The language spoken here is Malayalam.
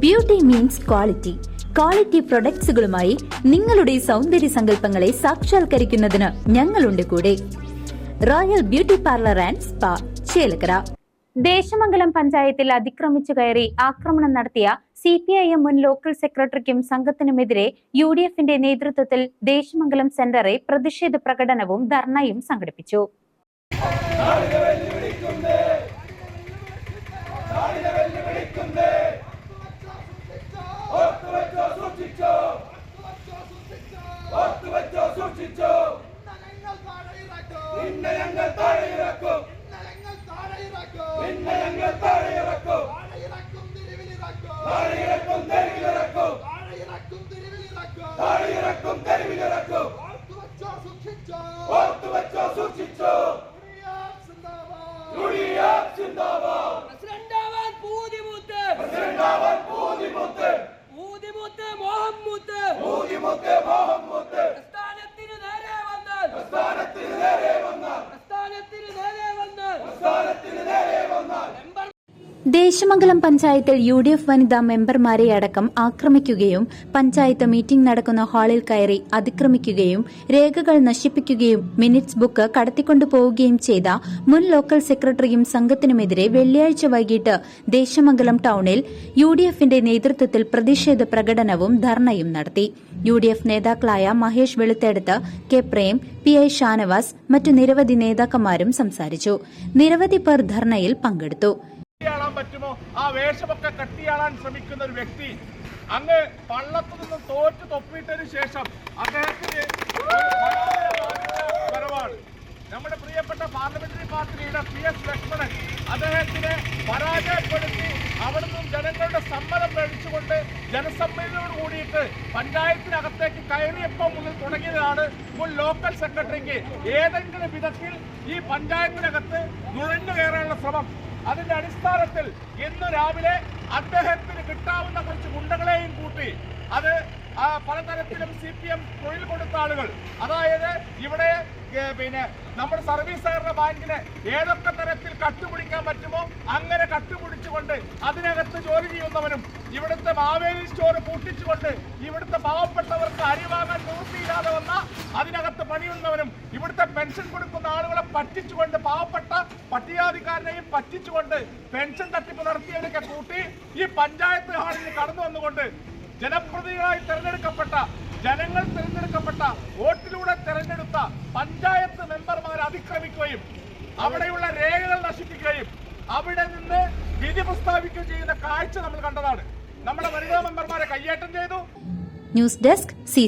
ബ്യൂട്ടി മീൻസ് ക്വാളിറ്റി ക്വാളിറ്റി പ്രൊഡക്ട്സുകളുമായി നിങ്ങളുടെ സൗന്ദര്യ സങ്കല്പങ്ങളെ സാക്ഷാത്കരിക്കുന്നതിന് ഞങ്ങളുണ്ട് കൂടെ. Royal beauty parlour and spa Chelakkara. Desamangalam പഞ്ചായത്തിൽ അതിക്രമിച്ചു കയറി ആക്രമണം നടത്തിയ സി പി ഐ എം മുൻ ലോക്കൽ സെക്രട്ടറിക്കും സംഘത്തിനുമെതിരെ യു ഡി എഫിന്റെ നേതൃത്വത്തിൽ ദേശമംഗലം സെന്ററെ പ്രതിഷേധ പ്രകടനവും ധർണയും സംഘടിപ്പിച്ചു. মুখে ദേശമംഗലം പഞ്ചായത്തിൽ യു ഡി എഫ് വനിതാ മെമ്പർമാരെ അടക്കം ആക്രമിക്കുകയും പഞ്ചായത്ത് മീറ്റിംഗ് നടക്കുന്ന ഹാളിൽ കയറി അതിക്രമിക്കുകയും രേഖകൾ നശിപ്പിക്കുകയും മിനിറ്റ്സ് ബുക്ക് കടത്തിക്കൊണ്ടുപോവുകയും ചെയ്ത മുൻ ലോക്കൽ സെക്രട്ടറിയും സംഘത്തിനുമെതിരെ വെള്ളിയാഴ്ച വൈകിട്ട് ദേശമംഗലം ടൌണിൽ യു ഡി എഫിന്റെ നേതൃത്വത്തിൽ പ്രതിഷേധ പ്രകടനവും ധർണയും നടത്തി. യു ഡി എഫ് നേതാക്കളായ Mahesh Veluthedath K Prem P I Shanavas മറ്റു നിരവധി നേതാക്കന്മാരും സംസാരിച്ചു. നിരവധി പേർ ധർണയിൽ പങ്കെടുത്തു. പറ്റുമോ ആ വേഷമൊക്കെ കട്ടിയാളാൻ ശ്രമിക്കുന്ന ഒരു വ്യക്തി. അങ്ങ് പള്ളത്തു നിന്ന് തോറ്റ് തൊപ്പിയിട്ടതിന് ശേഷം അദ്ദേഹത്തിന് വരവാണ്. നമ്മുടെ പ്രിയപ്പെട്ട parliamentary party leader P S Lakshmanan അദ്ദേഹത്തിനെ പരാജയപ്പെടുത്തി അവിടെ നിന്നും ജനങ്ങളുടെ സമ്മതം മേടിച്ചുകൊണ്ട് ജനസമ്മതിയോട് കൂടിയിട്ട് പഞ്ചായത്തിനകത്തേക്ക് കയറിയപ്പോൾ മുതൽ തുടങ്ങിയതാണ് മുൻ ലോക്കൽ സെക്രട്ടറിക്ക്. ഏതെങ്കിലും വിധത്തിൽ ഈ പഞ്ചായത്തിനകത്ത് നുഴഞ്ഞു കയറാനുള്ള ശ്രമം. അതിന്റെ അടിസ്ഥാനത്തിൽ ഇന്ന് രാവിലെ അദ്ദേഹത്തിന് കിട്ടാവുന്ന കുറച്ച് ഗുണ്ടകളെയും കൂട്ടി അത് പലതരത്തിലും സി പി എം തൊഴിൽ കൊടുത്ത ആളുകൾ. അതായത് ഇവിടെ പിന്നെ നമ്മുടെ സർവീസ് സഹകരണ ബാങ്കിന് ഏതൊക്കെ തരത്തിൽ കട്ടുപിടിക്കാൻ പറ്റുമോ അങ്ങനെ കട്ടുപിടിച്ചുകൊണ്ട് അതിനകത്ത് ജോലി ചെയ്യുന്നവനും ഇവിടുത്തെ മാവേലി സ്റ്റോർ പൂട്ടിച്ചുകൊണ്ട് ഇവിടുത്തെ പാവപ്പെട്ടവർക്ക് അരി വാങ്ങാൻ നിവൃത്തിയില്ലാതെ വന്ന അതിനകത്ത് പണിയുന്നവനും ഇവിടുത്തെ പെൻഷൻ കൊടുക്കുന്ന ആളുകളെ പറ്റിച്ചുകൊണ്ട് പാവപ്പെട്ട പട്ടികാധികാരനെയും പറ്റിച്ചുകൊണ്ട് പെൻഷൻ തട്ടിപ്പ് നടത്തിയവരൊക്കെ കൂട്ടി ഈ പഞ്ചായത്ത് ഹാളിൽ കടന്നു വന്നുകൊണ്ട് ജനപ്രതിനിധികളായി തെരഞ്ഞെടുക്കപ്പെട്ട ജനങ്ങൾ തെരഞ്ഞെടുക്കപ്പെട്ട വോട്ടിലൂടെ തെരഞ്ഞെടുത്ത പഞ്ചായത്ത് മെമ്പർമാർ അതിക്രമിക്കുകയും അവിടെയുള്ള രേഖകൾ നശിപ്പിക്കുകയും അവിടെ നിന്ന് വിധി പ്രസ്താവിക്കുകയും ചെയ്യുന്ന കാഴ്ച നമ്മൾ കണ്ടതാണ്. നമ്മുടെ വനിതാ മെമ്പർമാരെ കയ്യേറ്റം ചെയ്തു. News desk C